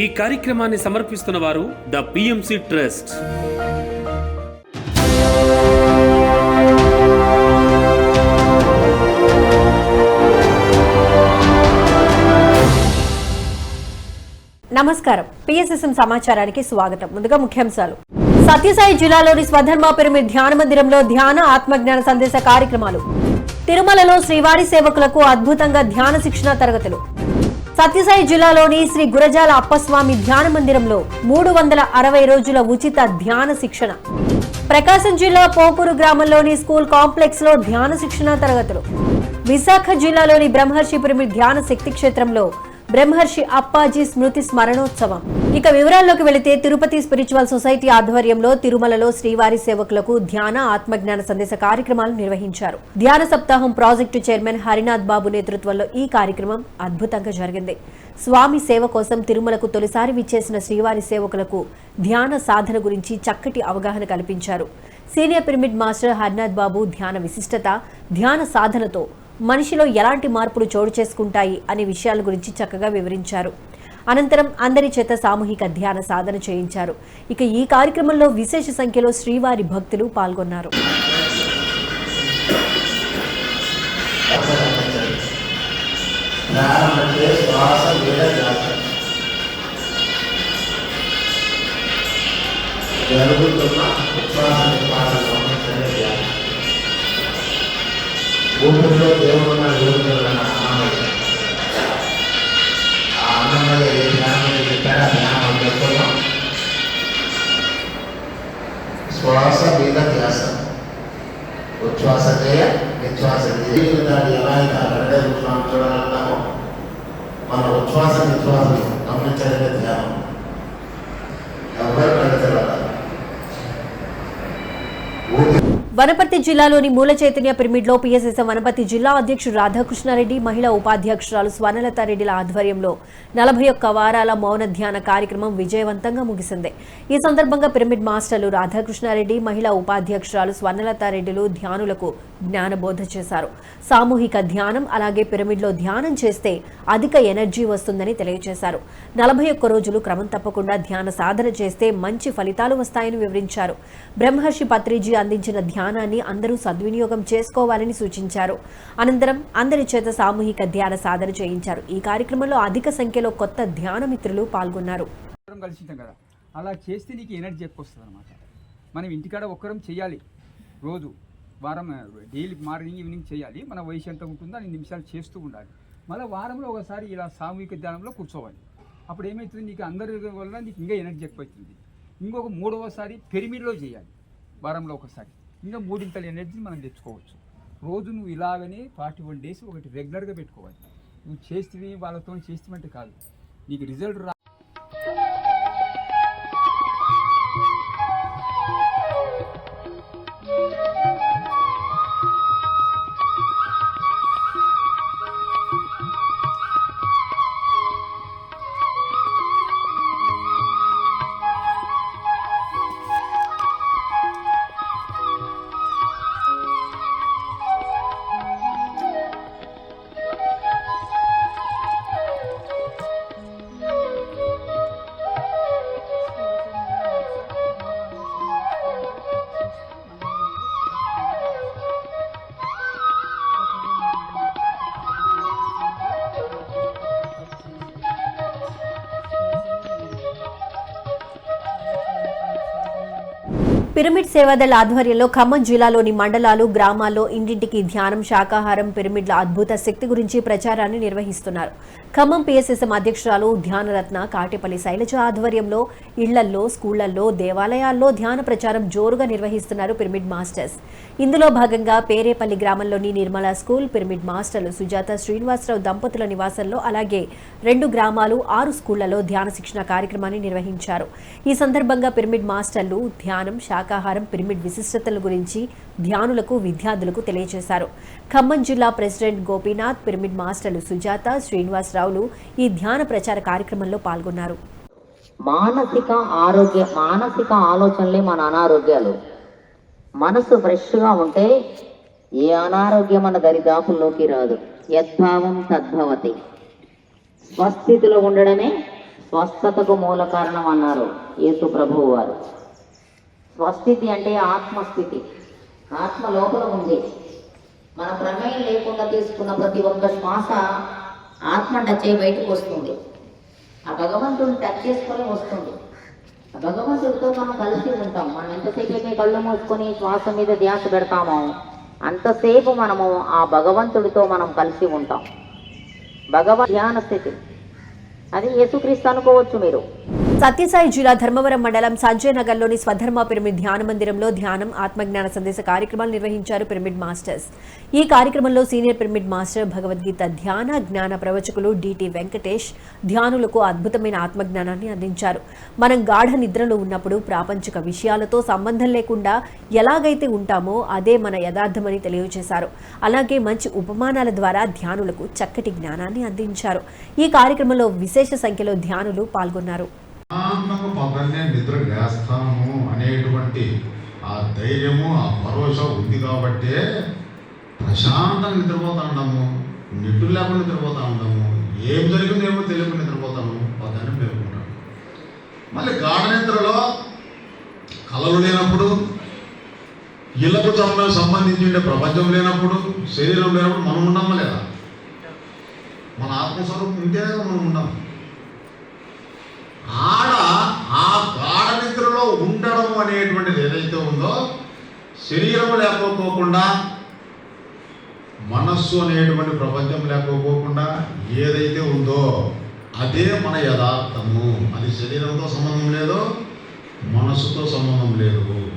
ఈ కార్యక్రమాన్ని సమర్పిస్తున్న వారు ద పిఎంసి ట్రస్ట్ నమస్కారం. పిఎస్ఎస్ఎం సమాచారానికి స్వాగతం. ముందుగా ముఖ్యాంశాలు. సత్యసాయి జిల్లాలోని స్వధర్మ పిరమిడ్ ధ్యాన మందిరంలో ధ్యాన ఆత్మజ్ఞాన సందేశ కార్యక్రమాలు. తిరుమలలో శ్రీవారి సేవకులకు అద్భుతంగా ధ్యాన శిక్షణ తరగతులు. సత్యసాయి జిల్లాలోని శ్రీ గురజాల అప్పస్వామి ధ్యాన మందిరంలో మూడు వందల అరవై రోజుల ఉచిత ధ్యాన శిక్షణ. ప్రకాశం జిల్లా పోకూరు గ్రామంలోని స్కూల్ కాంప్లెక్స్లో ధ్యాన శిక్షణ తరగతులు. విశాఖ జిల్లాలోని బ్రహ్మర్షి పిరమిడ్ ధ్యాన శక్తి క్షేత్రంలో బ్రహ్మర్షి అప్పాజీ స్మృతి స్మరణోత్సవం. ఇక వివరాల్లోకి వెళితే తిరుపతి స్పిరిచువల్ సొసైటీ ఆధ్వర్యంలో తిరుమలలో శ్రీవారి సేవకులకు ధ్యాన ఆత్మజ్ఞాన సందేశ కార్యక్రమాలు నిర్వహించారు. ధ్యాన సప్తాహం ప్రాజెక్టు చైర్మన్ హరినాథ్ బాబు నేతృత్వంలో ఈ కార్యక్రమం అద్భుతంగా జరిగింది. స్వామి సేవ కోసం తిరుమలకు తొలిసారి విచ్చేసిన శ్రీవారి సేవకులకు ధ్యాన సాధన గురించి చక్కటి అవగాహన కల్పించారు. Senior pyramid master Harinath Babu ధ్యాన విశిష్టత ధ్యాన సాధనతో మనిషిలో ఎలాంటి మార్పులు చోటు చేసుకుంటాయి అనే విషయాల గురించి చక్కగా వివరించారు. అనంతరం అందరి చేత సామూహిక ధ్యాన సాధన చేయించారు. ఇక ఈ కార్యక్రమంలో విశేష సంఖ్యలో శ్రీవారి భక్తులు పాల్గొన్నారు. జరుగుతున్న ఉచ్ఛ్వాస భూమిలో శ్వాస మీద ధ్యాస. ఉచ్ఛ్వాస చేయ నిశ్వాస దాన్ని ఎలా అయితే అక్కడ ఉచ్ఛ్వాసం మన ఉచ్ఛ్వాస నిశ్వాసం గమనించడమే ధ్యానం వనపర్తి జిల్లాలోని మూల చైతన్య పిరమిడ్లో పిఎస్ఎస్ఎం వనపర్తి జిల్లా అధ్యక్షుడు రాధాకృష్ణారెడ్డి మహిళా ఉపాధ్యక్షురాలు స్వర్ణలతారెడ్డిల ఆధ్వర్యంలో నలభై ఒక్క వారాల మౌన ధ్యాన కార్యక్రమం విజయవంతంగా ముగిసింది. ఈ సందర్భంగా పిరమిడ్ మాస్టర్లు రాధాకృష్ణారెడ్డి మహిళా ఉపాధ్యక్షురాలు స్వర్ణలతారెడ్డిలు ధ్యానులకు జ్ఞానబోధ చేశారు. సామూహిక ధ్యానం అలాగే పిరమిడ్లో ధ్యానం చేస్తే అధిక ఎనర్జీ వస్తుందని తెలియజేశారు. నలభై ఒక్క రోజులు క్రమం తప్పకుండా ధ్యాన సాధన చేస్తే మంచి ఫలితాలు వస్తాయని వివరించారు. బ్రహ్మర్షి పత్రిజీ అందించిన ధ్యానాన్ని అందరూ సద్వినియోగం చేసుకోవాలని సూచించారు. అనంతరం అందరి చేత సామూహిక ధ్యాన సాధన చేయించారు. ఈ కార్యక్రమంలో అధిక సంఖ్యలో కొత్త ధ్యాన మిత్రులు పాల్గొన్నారు. కలిసి కదా. అలా చేస్తే నీకు ఎనర్జీ ఎక్కువ వస్తుంది అనమాట మనం ఇంటికాడ ఒక్కరం చేయాలి. రోజు వారం డైలీ మార్నింగ్ ఈవినింగ్ చేయాలి. మన వయసు ఎంత ఉంటుందో అన్ని నిమిషాలు చేస్తూ ఉండాలి. మళ్ళీ వారంలో ఒకసారి ఇలా సామూహిక ధ్యానంలో కూర్చోవాలి. అప్పుడు ఏమవుతుంది నీకు అందరి వల్ల నీకు ఇంకా ఎనర్జీ ఎక్కువ అవుతుంది ఇంకొక మూడవసారి పిరమిడ్లో చేయాలి. వారంలో ఒకసారి. ఇంకా మూడింతల ఎనర్జీ మనం తెచ్చుకోవచ్చు. రోజు నువ్వు ఇలాగనే ఫార్టీ వన్ డేస్ ఒకటి రెగ్యులర్గా పెట్టుకోవాలి. నువ్వు చేస్తే వాళ్ళతో చేస్తామంటే కాదు. నీకు రిజల్ట్ రా పిరమిడ్ సేవాదళ ఆధ్వర్యంలో ఖమ్మం జిల్లాలోని మండలాలు గ్రామాల్లో ఇంటింటికి ధ్యానం శాకాహారం పిరమిడ్ల అద్భుత శక్తి గురించి ప్రచారాన్ని నిర్వహిస్తున్నారు. ఖమ్మం పిఎస్ఎస్ఎం అధ్యక్షురాలు ధ్యానరత్న కాటేపల్లి శైలజ ఆధ్వర్యంలో ఇళ్ళల్లో స్కూళ్ళల్లో దేవాలయాల్లో ధ్యాన ప్రచారం జోరుగా నిర్వహిస్తున్నారు పిరమిడ్ మాస్టర్స్. ఇందులో భాగంగా పేరేపల్లి గ్రామంలోని నిర్మల స్కూల్ పిరమిడ్ మాస్టర్లు సుజాత శ్రీనివాసరావు దంపతుల నివాసంలో అలాగే రెండు గ్రామాలు ఆరు స్కూళ్ళలో ధ్యాన శిక్షణ కార్యక్రమాన్ని నిర్వహించారు. ఈ సందర్భంగా పిరమిడ్ మాస్టర్లు ధ్యానం శాకాహారం పిరమిడ్ విశిష్టతల గురించి ధ్యానులకు విద్యార్థులకు తెలియజేశారు. ఖమ్మం జిల్లా ప్రెసిడెంట్ గోపీనాథ్ పిరమిడ్ మాస్టర్లు సుజాత శ్రీనివాసరావులు ఈ ధ్యాన ప్రచార కార్యక్రమంలో పాల్గొన్నారు. మానసిక ఆరోగ్య మానసిక ఆలోచనలే మన అనారోగ్యాలు. మనసు ఫ్రెష్గా ఉంటే ఏ అనారోగ్యం మన దరిదాపుల్లోకి రాదు. యద్భావం తద్భవతి. స్వస్థితిలో ఉండడమే స్వస్థతకు మూల కారణం అన్నారు యేసు ప్రభువు వారు. స్వస్థితి అంటే ఆత్మస్థితి. ఆత్మ లోపల ఉంది. మన ప్రమేయం లేకుండా తీసుకున్న ప్రతి ఒక్క శ్వాస ఆత్మ టచ్ అయ్యి బయటకు వస్తుంది. ఆ భగవంతుడిని టచ్ చేసుకొని వస్తుంది. ఆ భగవంతుడితో మనం కలిసి ఉంటాం. మనం ఎంతసేపు అయితే కళ్ళు మూసుకొని శ్వాస మీద ధ్యాస పెడతామో అంతసేపు మనము ఆ భగవంతుడితో మనం కలిసి ఉంటాం. భగవద్ ధ్యాన స్థితి. అది యేసుక్రీస్తు అనుకోవచ్చు మీరు. సత్యసాయి జిల్లా ధర్మవరం మండలం సంజయ్ నగర్లోని స్వధర్మ పిరమిడ్ ధ్యాన మందిరంలో ధ్యానం ఆత్మజ్ఞాన సందేశ కార్యక్రమాలు నిర్వహించారు పిరమిడ్ మాస్టర్స్. ఈ కార్యక్రమంలో సీనియర్ పిరమిడ్ మాస్టర్ భగవద్గీత ధ్యాన జ్ఞాన ప్రవచకులు డిటి వెంకటేష్ ధ్యానులకు అద్భుతమైన ఆత్మజ్ఞానాన్ని అందించారు. మనం గాఢ నిద్రలో ఉన్నప్పుడు ప్రాపంచిక విషయాలతో సంబంధం లేకుండా ఎలాగైతే ఉంటామో అదే మన యథార్థమని తెలియజేశారు. అలాగే మంచి ఉపమానాల ద్వారా ధ్యానులకు చక్కటి జ్ఞానాన్ని అందించారు. ఈ కార్యక్రమంలో విశేష సంఖ్యలో ధ్యానులు పాల్గొన్నారు. ప్రశాంతంగా పొద్దున్నే నిద్ర లేస్తాము అనేటువంటి ఆ ధైర్యము ఆ భరోసా ఉంది కాబట్టే ప్రశాంతంగా నిద్రపోతా ఉండము నిట్టు లేకుండా నిద్రపోతా ఉండము ఏం జరిగిందేమో ఏమో తెలియకుండా నిద్రపోతాము పొద్దున్నే మేలుకుంటాము మళ్ళీ గాఢ నిద్రలో కలలు లేనప్పుడు ఇళ్ళకు తమ సంబంధించి ఉండే ప్రపంచం లేనప్పుడు శరీరం లేనప్పుడు మనం ఉన్నామా లేదా? మన ఆత్మస్వరూపం ఉంటేనే మనం ఉండము ఆడ ఆ గాఢ నిద్రలో ఉండడం అనేటువంటిది ఏదైతే ఉందో శరీరం లేకపోకుండా మనస్సు అనేటువంటి ప్రపంచం లేకపోకుండా ఏదైతే ఉందో అదే మన యథార్థము. అది శరీరంతో సంబంధం లేదు మనస్సుతో సంబంధం లేదు.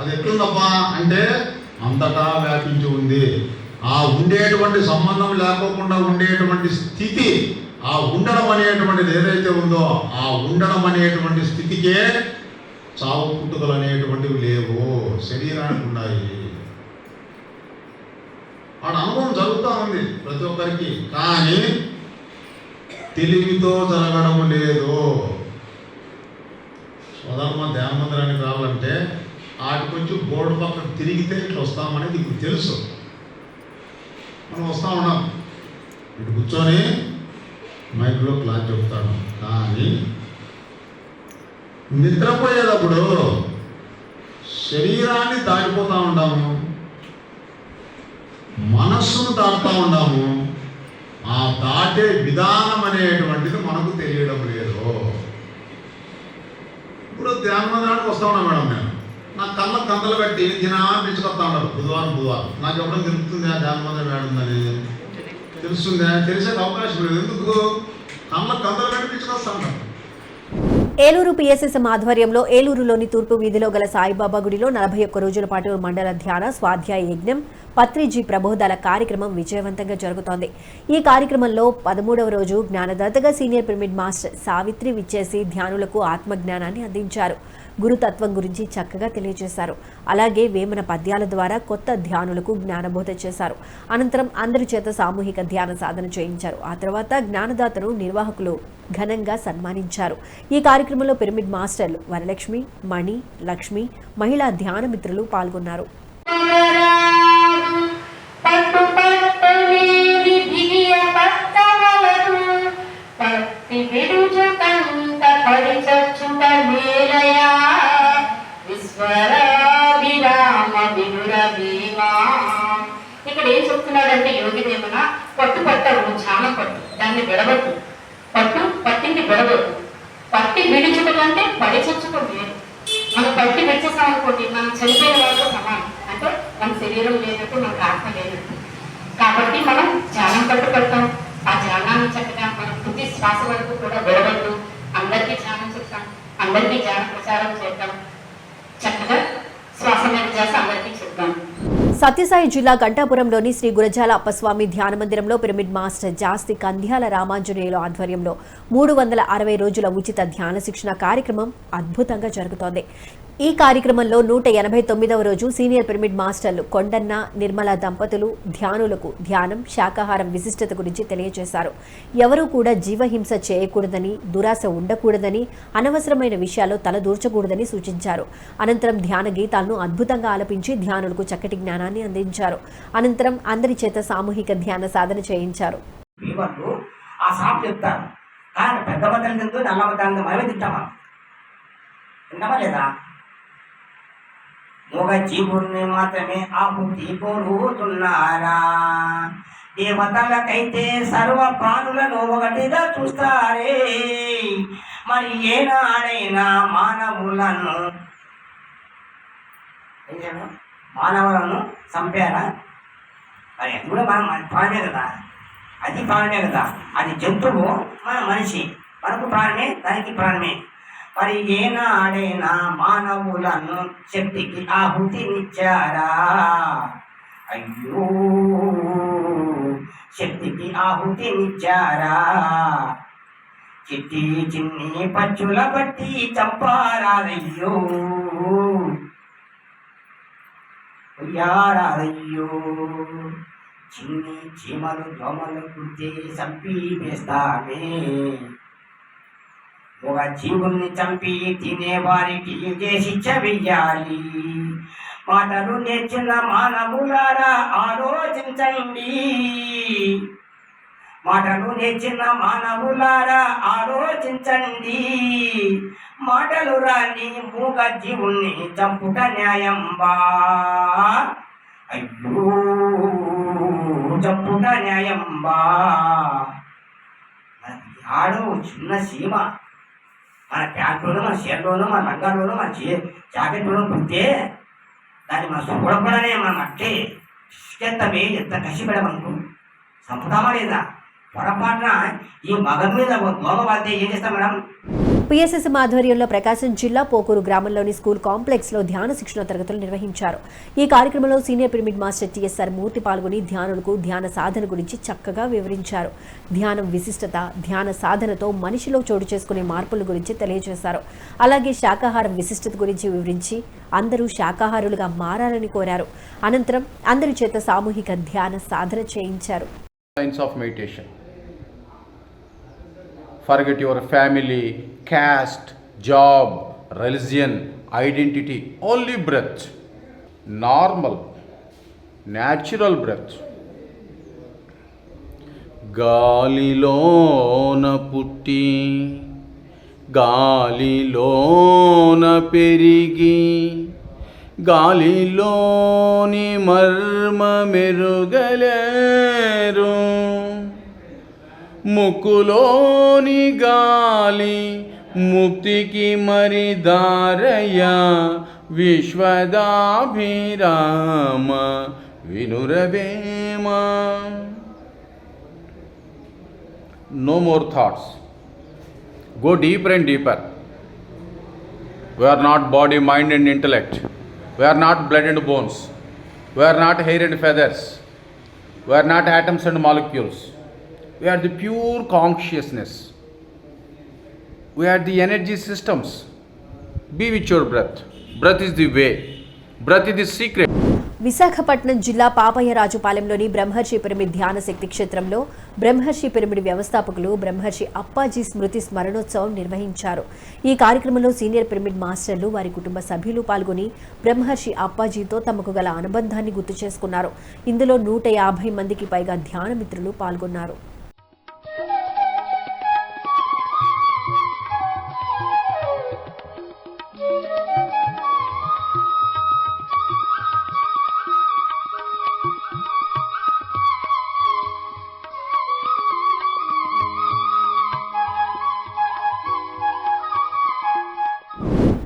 అది ఎట్లుందప్పా అంటే అంతటా వ్యాపించి ఉంది. ఆ ఉండేటువంటి సంబంధం లేకోకుండా ఉండేటువంటి స్థితి ఆ ఉండడం అనేటువంటిది ఏదైతే ఉందో ఆ ఉండడం అనేటువంటి స్థితికే చావు పుట్టుకలు అనేటువంటివి లేవు. శరీరానికి ఉన్నాయి. వాడు అనుభవం జరుగుతూ ఉంది ప్రతి ఒక్కరికి. కానీ తెలివితో జరగడం లేదు. స్వధర్మ ధ్యాన మందిరానికి రావాలంటే ఆటికొచ్చి బోర్డు పక్కన తిరిగితే ఇట్లా వస్తామనేది ఇప్పుడు తెలుసు. మనం వస్తూ ఉన్నాం. ఇటు కూర్చొని మైక్లో క్లాస్ చెప్తాను. కానీ నిద్రపోయేటప్పుడు శరీరాన్ని దాటిపోతూ ఉంటాము. మనస్సును దాటుతూ ఉండాము ఆ దాటే విధానం అనేటువంటిది మనకు తెలియడం లేదు. ఇప్పుడు ధ్యాన వస్తా ఉన్నా మేడం నేను. నా కళ్ళ కందలు పెట్టి దినా పిలుచుకొస్తా ఉన్నారు. బుధవారం బుధవారం. నాకు ఎప్పుడైనా తిరుగుతుంది ఆ ధ్యాన మేడం అనేది తెలుస్తుందా? తెలిసే అవకాశం లేదు. ఎందుకు? కళ్ళ కందలు పెట్టి ఏలూరు పిఎస్ఎస్ఎం ఆధ్వర్యంలో ఏలూరులోని తూర్పు వీధిలో గల సాయిబాబా గుడిలో నలభై ఒక్క రోజుల పాటు మండల ధ్యాన స్వాధ్యాయ యజ్ఞం పత్రిజీ ప్రబోధాల కార్యక్రమం విజయవంతంగా జరుగుతోంది. ఈ కార్యక్రమంలో పదమూడవ రోజు జ్ఞానదాతగా సీనియర్ పిరమిడ్ మాస్టర్ సావిత్రి విచ్చేసి ధ్యానులకు ఆత్మజ్ఞానాన్ని అందించారు. గురుతత్వం గురించి చక్కగా తెలియజేశారు అలాగే వేమన పద్యాల ద్వారా కొత్త ధ్యానులకు జ్ఞానబోధ చేశారు అనంతరం అందరి చేత సామూహిక ధ్యాన సాధన చేయించారు ఆ తర్వాత జ్ఞానదాతను నిర్వాహకులు ఘనంగా సన్మానించారు ఈ కార్యక్రమంలో పిరమిడ్ మాస్టర్లు వరలక్ష్మి మణి లక్ష్మి మహిళా ధ్యాన మిత్రులు పాల్గొన్నారు పట్టు మేల ఇక్కడ ఏం చెప్తున్నాడంటే యోగి దేవన పట్టు పట్టవు చాలా పట్టు దాన్ని విడవద్దు పట్టు పట్టింది విడవద్దు పట్టి విడిచడం అంటే పడి చచ్చుకుంది మనం పట్టి విడిచేసాం అనుకోండి మనం చనిపోయిన వాళ్ళతో సమానం. అంటే మన శరీరం లేనట్టు మనకు ఆత్మ లేనట్టు. కాబట్టి మనం ధ్యానం పట్టు పడతాం. ఆ ధ్యానాన్ని చక్కగా మన ప్రతి శ్వాస వరకు కూడా విడవద్దు అందరికీ ధ్యానం చెప్తాం. అందరికీ ధ్యాన ప్రచారం చేద్దాం. చక్కగా చేసి అందరికీ సత్యసాయి జిల్లా గంటాపురంలోని శ్రీ గురజాల అప్పస్వామి ధ్యాన మందిరంలో పిరమిడ్ మాస్టర్ జాస్తి కంధ్యాల రామాంజనేయుల ఆధ్వర్యంలో మూడు వందల అరవై రోజుల ఉచిత ధ్యాన శిక్షణ కార్యక్రమం అద్భుతంగా జరుగుతోంది. ఈ కార్యక్రమంలో నూట ఎనభై తొమ్మిదవ రోజు సీనియర్ పిరమిడ్ మాస్టర్లు కొండన్న నిర్మల దంపతులు ధ్యానులకు ధ్యానం శాకాహారం విశిష్టత గురించి తెలియజేశారు. ఎవరూ కూడా జీవహింస చేయకూడదని దురాశ ఉండకూడదని అనవసరమైన విషయాల్లో తలదూర్చకూడదని సూచించారు. అనంతరం ధ్యాన గీతాలను అద్భుతంగా ఆలపించి ధ్యానులకు చక్కటి జ్ఞానాన్ని అందించారు. అనంతరం అందరి చేత సామూహిక ధ్యాన సాధన చేయించారు. పెద్ద మూగ జీవుణ్ణి మాత్రమే ఆహుతి కోరుతున్నారా? దేవతలకైతే సర్వ ప్రాణులను ఒకటిగా చూస్తారే? మరి ఏనాడైనా మానవులను మానవులను చంపారా? మరి అది కూడా మనం ప్రాణమే కదా. అది ప్రాణమే కదా. అది జంతువు మన మనిషి. మనకు ప్రాణమే దానికి ప్రాణమే. మరి ఏనాడైనా మానవులను శక్తికి ఆహుతినిచ్చారా అయ్యో శక్తికి ఆహుతినిచ్చారా చిట్టి చిన్ని పచ్చుల బట్టి చంపారారయ్యో ఉయ్యారారయ్యో చిన్ని చీమలు దోమలు కుడితే చంపి వేస్తామే. ఒక జీవుల్ని చంపి తినేవారికి శిక్ష వెయ్యాలి. మాటలు నేర్చిన మానవులారా ఆలోచించండి. మాటలు నేర్చిన మానవులారా ఆలోచించండి. మాటలు రాని మూగ జీవుణ్ణి చంపుట న్యాయం బా. అయ్యో చంపుట న్యాయం బా. ఆడో చిన్న సీమ. మన ప్యాంట్లోనూ మన షర్ట్లోనూ మన రంగాల్లోనూ మన చే జాకెట్లోనూ పుడితే దాన్ని మనం చూడకుండానే మనం అట్టే ఇసుకెత్తమే ఎంత కష్టపడమనుకో చంపుతామా లేదా? పొరపాటున ఈ మగం మీద గోమ దోమ పడితే ఏం చేస్తాం మేడం? పిఎస్ఎస్ ఆధ్వర్యంలో ప్రకాశం జిల్లా పోకూరు గ్రామంలోని స్కూల్ కాంప్లెక్స్లో ధ్యాన శిక్షణ తరగతులు నిర్వహించారు. ఈ కార్యక్రమంలో senior pyramid master TSR Murthy పాల్గొని ధ్యానులకు ధ్యాన సాధన గురించి చక్కగా వివరించారు. ధ్యానం విశిష్టత ధ్యాన సాధనతో మనిషిలో చోటు చేసుకునే మార్పుల గురించి తెలియజేశారు. అలాగే శాకాహారం విశిష్టత గురించి వివరించి అందరూ శాకాహారులుగా మారాలని కోరారు. అనంతరం అందరి చేత సామూహిక ధ్యాన సాధన చేయించారు. Forget your family caste job religion identity only breath normal natural breath గాలిలోన పుట్టి గాలిలోన పెరిగి గాలిలోని మర్మ మెరుగలేరు. ముకులోని గాలి ముక్తికి మరి దారయ విశ్వదాభిరామ వినురవేమ no more thoughts go deeper and deeper we are not body mind and intellect we are not blood and bones we are not hair and feathers we not atoms and molecules we are the pure consciousness We are the energy systems. Be with your breath. Breath is the way. Breath is the secret. Visakhapatnam జిల్లా పాపయ్యరాజుపాలెంలోని బ్రహ్మర్షి pyramid ధ్యాన శక్తి క్షేత్రంలో బ్రహ్మర్షి pyramid వ్యవస్థాపకులు బ్రహ్మర్షి అప్పాజీ స్మృతి స్మరణోత్సవం నిర్వహించారు ఈ కార్యక్రమంలో సీనియర్ పిరమిడ్ మాస్టర్లు వారి కుటుంబ సభ్యులు పాల్గొని బ్రహ్మర్షి అప్పాజీతో తమకు గల అనుబంధాన్ని గుర్తు చేసుకున్నారు ఇందులో నూట యాభై మందికి పైగా ధ్యాన మిత్రులు పాల్గొన్నారు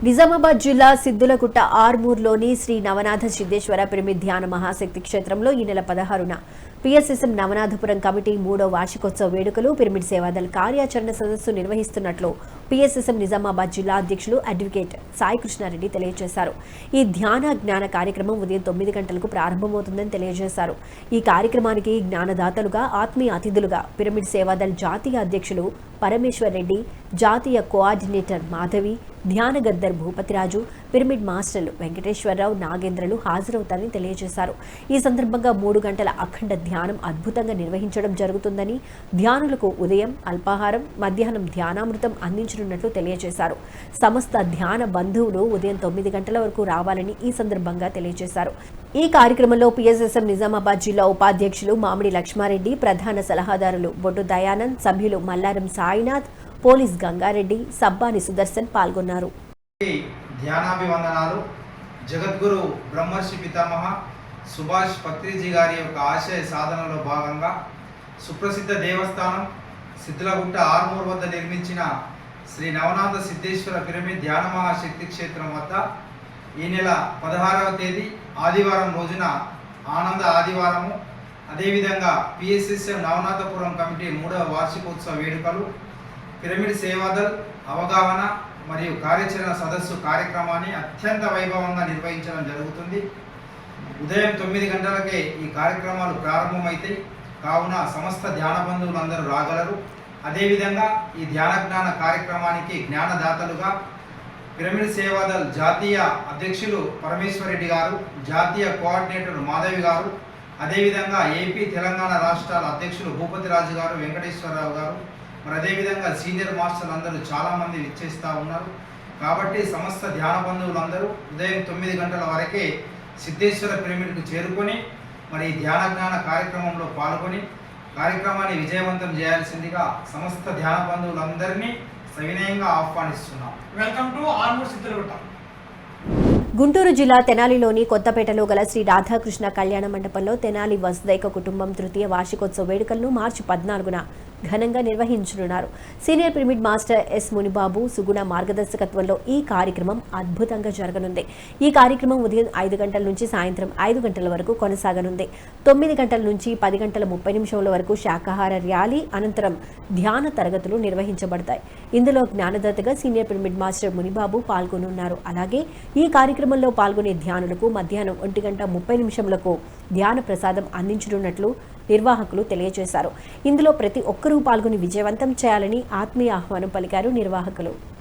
నిజామాబాద్ జిల్లా సిద్దులగుట్ట ఆర్మూర్లోని శ్రీ నవనాథ సిద్ధేశ్వర పిరమిడ్ ధ్యాన మహాశక్తి క్షేత్రంలో ఈ నెల పదహారున పిఎస్ఎస్ఎం నవనాథపురం కమిటీ మూడో వార్షికోత్సవ వేడుకలు పిరమిడ్ సేవాదళ కార్యాచరణ సదస్సు నిర్వహిస్తున్నట్లు పిఎస్ఎస్ఎం నిజామాబాద్ జిల్లా అధ్యక్షులు అడ్వకేట్ సాయి కృష్ణారెడ్డి తెలియజేశారు. ఈ ధ్యాన జ్ఞాన కార్యక్రమం ఉదయం తొమ్మిది గంటలకు ప్రారంభమవుతుందని తెలియజేశారు. ఈ కార్యక్రమానికి జ్ఞానదాతలుగా ఆత్మీయ అతిథులుగా పిరమిడ్ సేవాదళ జాతీయ అధ్యక్షులు పరమేశ్వర్ రెడ్డి జాతీయ కోఆర్డినేటర్ మాధవి ధ్యాన గద్దర్ భూపతిరాజు పిరమిడ్ మాస్టర్లు వెంకటేశ్వరరావు నాగేంద్రలు హాజరవుతారని తెలియజేశారు. ఈ సందర్భంగా మూడు గంటల అఖండ ధ్యానం అద్భుతంగా నిర్వహించడం జరుగుతుందని ధ్యానులకు ఉదయం అల్పాహారం మధ్యాహ్నం ధ్యానామృతం అందించనున్నట్లు తెలియజేశారు. సమస్త ధ్యాన బంధువులు ఉదయం తొమ్మిది గంటల వరకు రావాలని ఈ సందర్భంగా తెలియజేశారు. ఈ కార్యక్రమంలో పిఎస్ఎస్ఎం నిజామాబాద్ జిల్లా ఉపాధ్యక్షులు మామిడి లక్ష్మారెడ్డి ప్రధాన సలహాదారులు బొడ్డు దయానంద్ సభ్యులు మల్లారం సాయినాథ్ పోలీస్ గంగారెడ్డి సబ్బాని సుదర్శన్ పాల్గొన్నారు. ధ్యానాభివందనాలు. జగద్గురు బ్రహ్మర్షి పితామహ సుభాష్ పత్రిజీ గారి యొక్క ఆశయ సాధనలో భాగంగా సుప్రసిద్ధ దేవస్థానం సిద్ధులగుట్ట ఆర్మూర్ వద్ద నిర్మించిన శ్రీ నవనాథ సిద్ధేశ్వర పిరమిడ్ ధ్యాన మహాశక్తి క్షేత్రం వద్ద ఈ నెల పదహారవ తేదీ ఆదివారం రోజున ఆనంద ఆదివారము. అదేవిధంగా పిఎస్ఎస్ఎం నవనాథపురం కమిటీ మూడవ వార్షికోత్సవ వేడుకలు పిరమిడ్ సేవాదల్ అవగాహన మరియు కార్యాచరణ సదస్సు కార్యక్రమాన్ని అత్యంత వైభవంగా నిర్వహించడం జరుగుతుంది. ఉదయం తొమ్మిది గంటలకే ఈ కార్యక్రమాలు ప్రారంభమైతాయి. కావున సమస్త ధ్యాన బంధువులందరూ రాగలరు. అదేవిధంగా ఈ ధ్యాన జ్ఞాన కార్యక్రమానికి జ్ఞానదాతలుగా పిరమిడ్ సేవాదల్ జాతీయ అధ్యక్షులు పరమేశ్వరరెడ్డి గారు జాతీయ కోఆర్డినేటర్ మాధవి గారు అదేవిధంగా ఏపీ తెలంగాణ రాష్ట్రాల అధ్యక్షులు భూపతి రాజు గారు వెంకటేశ్వరరావు గారు మరి అదేవిధంగా సీనియర్ మాస్టర్లు అందరూ చాలామంది విచ్చేస్తూ ఉన్నారు. కాబట్టి సమస్త ధ్యాన బంధువులందరూ ఉదయం తొమ్మిది గంటల వరకే సిద్ధేశ్వర పిరమిడ్కు చేరుకొని మరి ఈ ధ్యాన జ్ఞాన కార్యక్రమంలో పాల్గొని కార్యక్రమాన్ని విజయవంతం చేయాల్సిందిగా సమస్త ధ్యాన బంధువులందరినీ సవినయంగా ఆహ్వానిస్తున్నాం. వెల్కమ్ టు ఆర్మూర్ సిద్ధులగుట్ట గుంటూరు జిల్లా తెనాలిలోని కొత్తపేటలో గల శ్రీ రాధాకృష్ణ కళ్యాణ మండపంలో తెనాలి వసుదైక కుటుంబం తృతీయ వార్షికోత్సవ వేడుకలను మార్చి పద్నాలుగున ఘనంగా నిర్వహించనున్నారు. Senior pyramid master S Munibabu Suguna మార్గదర్శకత్వంలో ఈ కార్యక్రమం అద్భుతంగా జరగనుంది. ఈ కార్యక్రమం ఉదయం ఐదు గంటల నుంచి సాయంత్రం ఐదు గంటల వరకు కొనసాగనుంది. తొమ్మిది గంటల నుంచి పది గంటల ముప్పై నిమిషముల వరకు శాకాహార ర్యాలీ అనంతరం ధ్యాన తరగతులు నిర్వహించబడతాయి. ఇందులో జ్ఞానదాతగా సీనియర్ పిరమిడ్ మాస్టర్ మునిబాబు పాల్గొనున్నారు. అలాగే ఈ కార్యక్రమంలో పాల్గొనే ధ్యానులకు మధ్యాహ్నం ఒంటి గంట ముప్పై నిమిషములకు ధ్యాన ప్రసాదం అందించనున్నట్లు నిర్వాహకులు తెలియజేశారు. ఇందులో ప్రతి ఒక్కరూ పాల్గొని విజయవంతం చేయాలని ఆత్మీయ ఆహ్వానం పలికారు నిర్వాహకులు.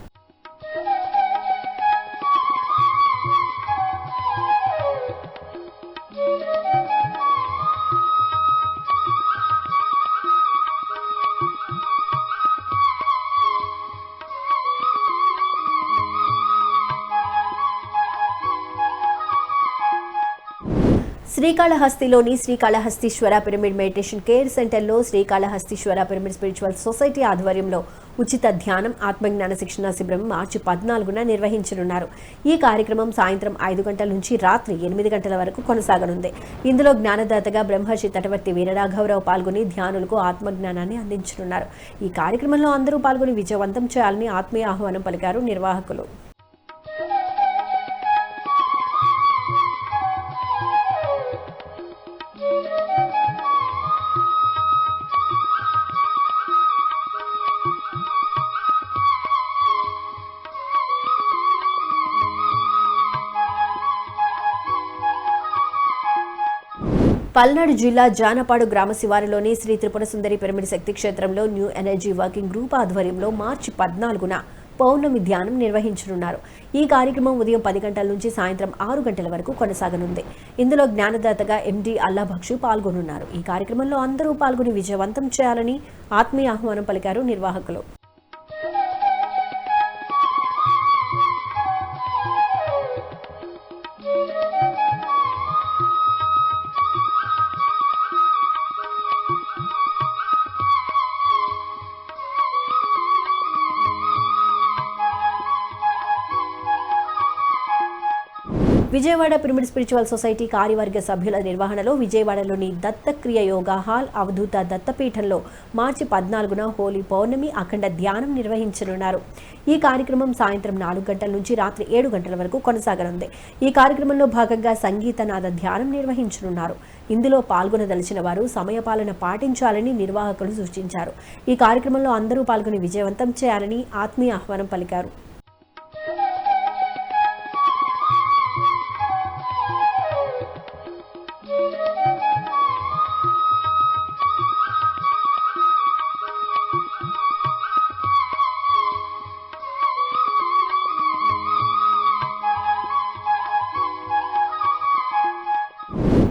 శ్రీకాళహస్తిలోని శ్రీకాళహస్తీశ్వర పిరమిడ్ మెడిటేషన్ కేర్ సెంటర్లో శ్రీకాళహస్తీశ్వర పిరమిడ్ స్పిరిచువల్ సొసైటీ ఆధ్వర్యంలో ఉచిత ధ్యానం ఆత్మజ్ఞాన శిక్షణ శిబిరం మార్చి పద్నాలుగున నిర్వహించనున్నారు. ఈ కార్యక్రమం సాయంత్రం ఐదు గంటల నుంచి రాత్రి ఎనిమిది గంటల వరకు కొనసాగనుంది. ఇందులో జ్ఞానదాతగా బ్రహ్మర్షి తటవర్తి వీరరాఘవరావు పాల్గొని ధ్యానులకు ఆత్మజ్ఞానాన్ని అందించనున్నారు. ఈ కార్యక్రమంలో అందరూ పాల్గొని విజయవంతం చేయాలని ఆత్మీయ ఆహ్వానం పలికారు నిర్వాహకులు. పల్నాడు జిల్లా జానపాడు గ్రామ శివారులోని శ్రీ త్రిపుర సుందరి పిరమిడ్ శక్తి క్షేత్రంలో న్యూ ఎనర్జీ వర్కింగ్ గ్రూప్ ఆధ్వర్యంలో మార్చి పద్నాలుగున పౌర్ణమి ధ్యానం నిర్వహించనున్నారు. ఈ కార్యక్రమం ఉదయం పది గంటల నుంచి సాయంత్రం ఆరు గంటల వరకు కొనసాగనుంది. ఇందులో జ్ఞానదాతగా ఎండి అల్లాభక్షు పాల్గొనున్నారు. ఈ కార్యక్రమంలో అందరూ పాల్గొని విజయవంతం చేయాలని ఆత్మీయ ఆహ్వానం పలికారు నిర్వాహకులు. విజయవాడ పిరమిడ్ స్పిరిచువల్ సొసైటీ కార్యవర్గ సభ్యుల నిర్వహణలో విజయవాడలోని దత్తక్రియ యోగా హాల్ అవధూత దత్తపీఠంలో మార్చి పద్నాలుగున హోలీ పౌర్ణమి అఖండ ధ్యానం నిర్వహించనున్నారు. ఈ కార్యక్రమం సాయంత్రం నాలుగు గంటల నుంచి రాత్రి ఏడు గంటల వరకు కొనసాగనుంది. ఈ కార్యక్రమంలో భాగంగా సంగీతనాద ధ్యానం నిర్వహించనున్నారు. ఇందులో పాల్గొనదలిచిన వారు సమయపాలన పాటించాలని నిర్వాహకులు సూచించారు. ఈ కార్యక్రమంలో అందరూ పాల్గొని విజయవంతం చేయాలని ఆత్మీయ ఆహ్వానం పలికారు.